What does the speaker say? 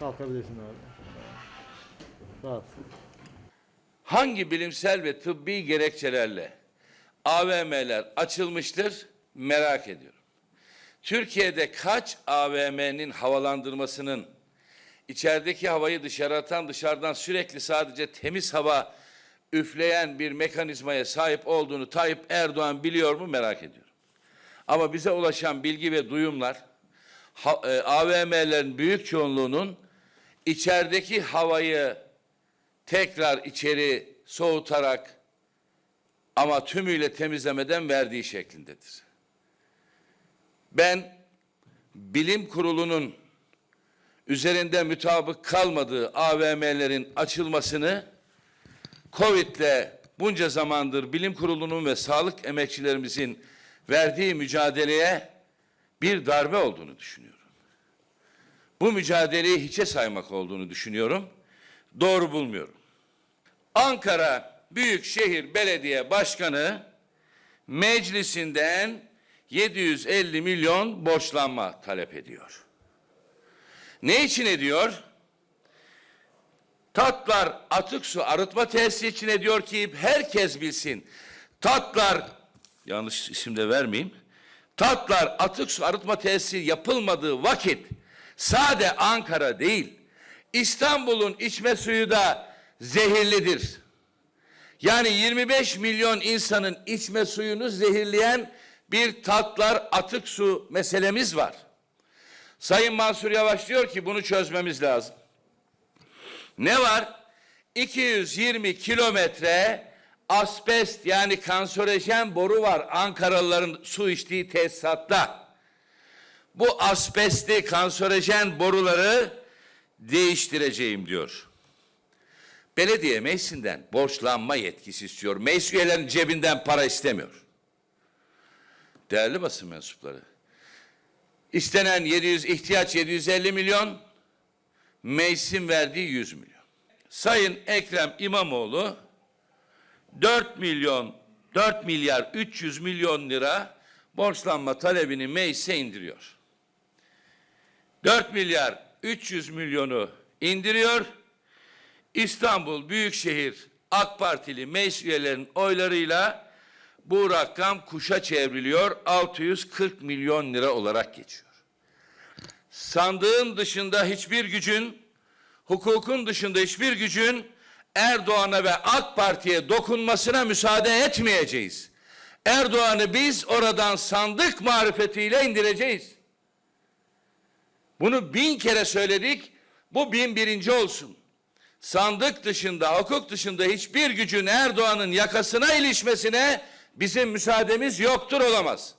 Kalkabilirsin abi. Hangi bilimsel ve tıbbi gerekçelerle AVM'ler açılmıştır merak ediyorum. Türkiye'de kaç AVM'nin havalandırmasının içerideki havayı dışarı atan dışarıdan sürekli sadece temiz hava üfleyen bir mekanizmaya sahip olduğunu Tayyip Erdoğan biliyor mu merak ediyorum. Ama bize ulaşan bilgi ve duyumlar ha- e, AVM'lerin büyük çoğunluğunun içerideki havayı tekrar içeri soğutarak ama tümüyle temizlemeden verdiği şeklindedir. Ben bilim kurulunun üzerinde mütabık kalmadığı AVM'lerin açılmasını Covid'le bunca zamandır bilim kurulunun ve sağlık emekçilerimizin verdiği mücadeleye bir darbe olduğunu düşünüyorum. Bu mücadeleyi hiçe saymak olduğunu düşünüyorum. Doğru bulmuyorum. Ankara Büyükşehir Belediye Başkanı meclisinden 750 milyon borçlanma talep ediyor. Ne için ediyor? Tatlar atık su arıtma tesisi için ediyor ki herkes bilsin. Tatlar yanlış isim de vermeyeyim. Tatlar atık su arıtma tesisi yapılmadığı vakit sade Ankara değil İstanbul'un içme suyu da zehirlidir. Yani 25 milyon insanın içme suyunu zehirleyen bir tatlar atık su meselemiz var. Sayın Mansur Yavaş diyor ki bunu çözmemiz lazım. Ne var? 220 kilometre asbest yani kanserojen boru var Ankaralıların su içtiği tesisatta. Bu asbestli kanserojen boruları değiştireceğim diyor. Belediye meclisinden borçlanma yetkisi istiyor. Meclis üyelerinin cebinden para istemiyor. Değerli basın mensupları. İstenen 700, ihtiyaç 750 milyon, meclisin verdiği 100 milyon. Sayın Ekrem İmamoğlu 4 milyon 4 milyar 300 milyon lira borçlanma talebini meclise indiriyor. 4 milyar 300 milyonu indiriyor. İstanbul Büyükşehir AK Partili meclis üyelerinin oylarıyla bu rakam kuşa çevriliyor. 640 milyon lira olarak geçiyor. Sandığın dışında hiçbir gücün, hukukun dışında hiçbir gücün Erdoğan'a ve AK Parti'ye dokunmasına müsaade etmeyeceğiz. Erdoğan'ı biz oradan sandık marifetiyle indireceğiz. Bunu bin kere söyledik. Bu bin birinci olsun. Sandık dışında, hukuk dışında hiçbir gücün Erdoğan'ın yakasına ilişmesine bizim müsaademiz yoktur olamaz.